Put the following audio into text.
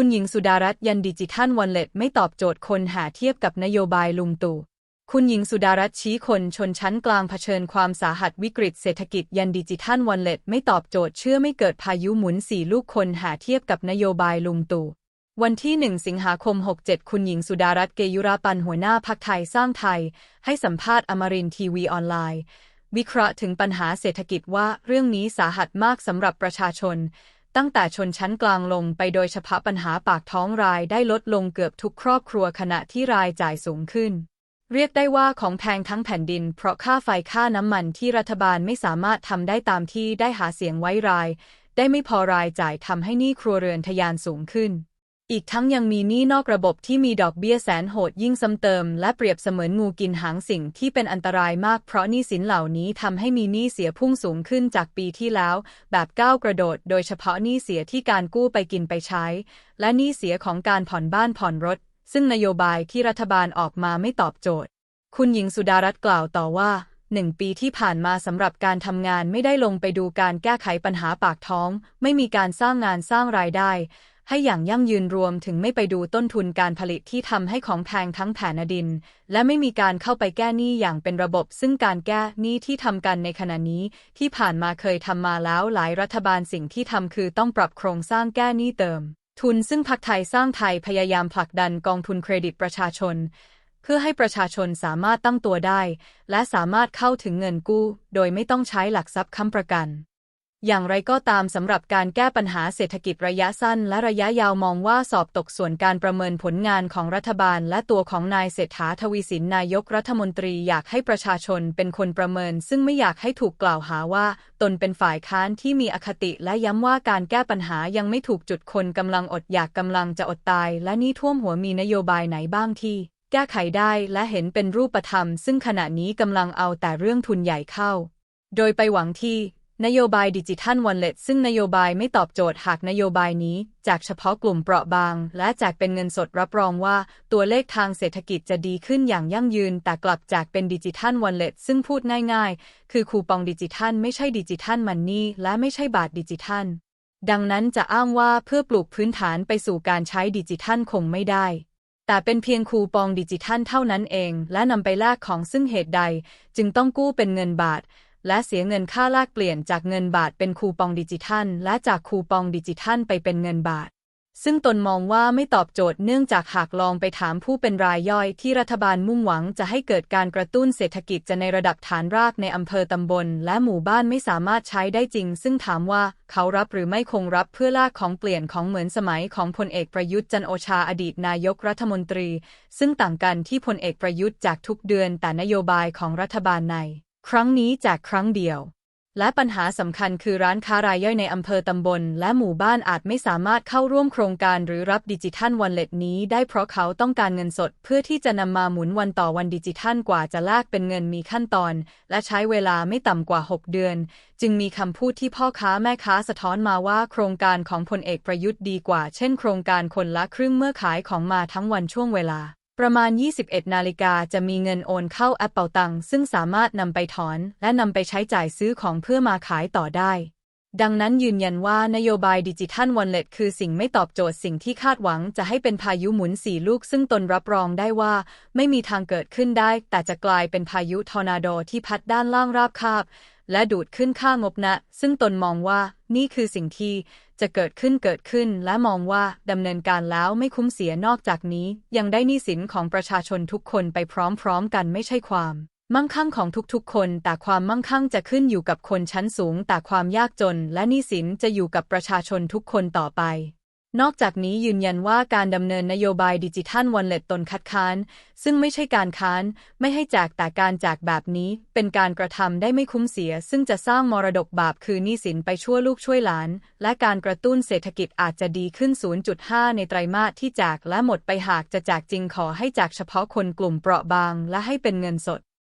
คุณหญิงสุดารัตน์ยันดิจิทัลวอลเล็ตไม่ตอบโจทย์คนหาเทียบกับนโยบายลุงตู่ คุณหญิงสุดารัตน์ชี้คนชนชั้นกลางเผชิญความสาหัสวิกฤตเศรษฐกิจยันดิจิทัลวอลเล็ตไม่ตอบโจทย์เชื่อไม่เกิดพายุหมุนสี่ลูกคนหาเทียบกับนโยบายลุงตู่ วันที่ 1 สิงหาคม 67 คุณหญิงสุดารัตน์เกยุราปันหัวหน้าพักไทยสร้างไทย ให้สัมภาษณ์อมรินทีวีออนไลน์ วิเคราะห์ถึงปัญหาเศรษฐกิจว่าเรื่องนี้สาหัสมากสำหรับประชาชน ตั้งแต่ชนชั้นกลางลงไปโดยเฉพาะปัญหาปากท้องรายได้ลดลงเกือบทุกครอบครัวขณะที่รายจ่ายสูงขึ้น เรียกได้ว่าของแพงทั้งแผ่นดิน เพราะค่าไฟค่าน้ำมันที่รัฐบาลไม่สามารถทำได้ตามที่ได้หาเสียงไว้ราย ได้ไม่พอรายจ่ายทำให้หนี้ครัวเรือนทะยานสูงขึ้น อีกทั้งยังมีหนี้นอกระบบที่มีดอกเบี้ยแสนโหดยิ่งซ้ำเติม และเปรียบเสมือนงูกินหางสิ่งที่เป็นอันตรายมากเพราะหนี้สินเหล่านี้ทำให้มีหนี้เสียพุ่งสูงขึ้นจากปีที่แล้ว แบบก้าวกระโดด โดยเฉพาะหนี้เสียที่การกู้ไปกินไปใช้ และหนี้เสียของการผ่อนบ้านผ่อนรถ ซึ่งนโยบายที่รัฐบาลออกมาไม่ตอบโจทย์ คุณหญิงสุดารัตน์กล่าวต่อว่าหนึ่งปีที่ผ่านมาสำหรับการทำงานไม่ได้ลงไปดูการแก้ไขปัญหาปากท้อง ไม่มีการสร้างงานสร้างรายได้ ให้อย่างยั่งยืนรวมถึงไม่ไปดูต้นทุนการผลิตที่ทำให้ของแพงทั้งแผ่นดิน และไม่มีการเข้าไปแก้หนี้อย่างเป็นระบบ ซึ่งการแก้หนี้ที่ทำกันในขณะนี้ ที่ผ่านมาเคยทำมาแล้วหลายรัฐบาลสิ่งที่ทำคือต้องปรับโครงสร้างแก้หนี้เติม ทุนซึ่งพรรคไทยสร้างไทยพยายามผลักดันกองทุนเครดิตประชาชนเพื่อให้ประชาชนสามารถตั้งตัวได้ และสามารถเข้าถึงเงินกู้ โดยไม่ต้องใช้หลักทรัพย์ค้ำประกัน อย่างไรก็ตามสำหรับการแก้ปัญหาเศรษฐกิจระยะสั้นและระยะยาวมองว่าสอบตกส่วนการประเมินผลงานของรัฐบาล และตัวของนายเศรษฐาทวีสินนายกรัฐมนตรีอยากให้ประชาชนเป็นคนประเมิน ซึ่งไม่อยากให้ถูกกล่าวหาว่า ตนเป็นฝ่ายค้านที่มีอคติและย้ำว่าการแก้ปัญหายังไม่ถูกจุดคนกำลังอดอยากกำลังจะอดตาย และนี่ท่วมหัวมีนโยบายไหนบ้างที่ แก้ไขได้และเห็นเป็นรูปธรรม ซึ่งขณะนี้กำลังเอาแต่เรื่องทุนใหญ่เข้าโดยไปหวังที่ นโยบายดิจิทัลวอลเล็ตซึ่งนโยบายไม่ตอบโจทย์หากนโยบายนี้ จากเฉพาะกลุ่มเปราะบาง และแจกเป็นเงินสดรับรองว่า ตัวเลขทางเศรษฐกิจจะดีขึ้นอย่างยั่งยืน แต่กลับจากเป็นดิจิทัลวอลเล็ตซึ่งพูดง่ายๆ คือคูปองดิจิทัลไม่ใช่ดิจิทัลมันนี่และไม่ใช่บาทดิจิทัล ดังนั้นจะอ้างว่าเพื่อปลูกพื้นฐานไปสู่การใช้ดิจิทัลคงไม่ได้แต่เป็นเพียงคูปองดิจิทัลเท่านั้นเอง และนำไปแลกของซึ่งเหตุใด จึงต้องกู้เป็นเงินบาท และเสียเงินค่าแลกเปลี่ยนจากเงินบาทเป็นคูปองดิจิทัล และจากคูปองดิจิทัลไปเป็นเงินบาท ซึ่งตนมองว่าไม่ตอบโจทย์เนื่องจากหากลองไปถามผู้เป็นรายย่อยที่รัฐบาลมุ่งหวังจะให้เกิดการกระตุ้นเศรษฐกิจจะในระดับฐานรากในอำเภอตำบล และหมู่บ้านไม่สามารถใช้ได้จริง ซึ่งถามว่าเขารับหรือไม่คงรับเพื่อลากของเปลี่ยนของเหมือนสมัยของพลเอกประยุทธ์จันโอชาอดีตนายกรัฐมนตรี ซึ่งต่างกันที่พลเอกประยุทธ์จากทุกเดือนแต่นโยบายของรัฐบาลใน ครั้งนี้จากครั้งเดียว และปัญหาสำคัญคือร้านค้ารายย่อยในอำเภอตำบล และหมู่บ้านอาจไม่สามารถเข้าร่วมโครงการหรือรับดิจิทัลวอลเล็ตนี้ได้เพราะเขาต้องการเงินสด เพื่อที่จะนำมาหมุนวันต่อวันดิจิทัลกว่าจะแลกเป็นเงินมีขั้นตอน และใช้เวลาไม่ต่ำกว่า 6 เดือน จึงมีคำพูดที่พ่อค้าแม่ค้าสะท้อนมาว่าโครงการของพลเอกประยุทธ์ดีกว่า เช่น โครงการคนละครึ่งเมื่อขายของมาทั้งวันช่วงเวลา ประมาณ 21 นาฬิกาจะมีเงินโอนเข้าแอปเป่าตังซึ่งสามารถนำไปถอน และนำไปใช้จ่ายซื้อของเพื่อมาขายต่อได้ ดังนั้นยืนยันว่านโยบายดิจิทัลวอลเล็ตคือสิ่งไม่ตอบโจทย์สิ่งที่คาดหวังจะให้เป็นพายุหมุนสี่ลูก ซึ่งตนรับรองได้ว่า ไม่มีทางเกิดขึ้นได้ แต่จะกลายเป็นพายุทอร์นาโดที่พัดด้านล่างราบคาบ และดูดขึ้นค่างบนะ ซึ่งตนมองว่านี่คือสิ่งที่ จะเกิดขึ้นเกิดขึ้นและมองว่าดำเนินการแล้วไม่คุ้มเสียนอกจากนี้ ยังได้หนี้สินของประชาชนทุกคนไปพร้อมๆกันไม่ใช่ความ มั่งคั่งของทุกๆ คน แต่ความมั่งคั่งจะขึ้นอยู่กับคนชั้นสูง แต่ความยากจนและหนี้สินจะอยู่กับประชาชนทุกคนต่อไป นอกจากนี้ยืนยันว่าการดำเนินนโยบายดิจิทัลวอลเล็ตตนคัดค้าน ซึ่งไม่ใช่การค้าน ไม่ให้แจกแต่การแจกแบบนี้ เป็นการกระทำได้ไม่คุ้มเสีย ซึ่งจะสร้างมรดกบาปคือหนี้สินไปชั่วลูกช่วยหลาน และการกระตุ้นเศรษฐกิจอาจจะดีขึ้น 0.5 ในไตรมาสที่แจกและหมดไปหากจะแจกจริงขอให้แจกเฉพาะคนกลุ่มเปราะบาง และให้เป็นเงินสด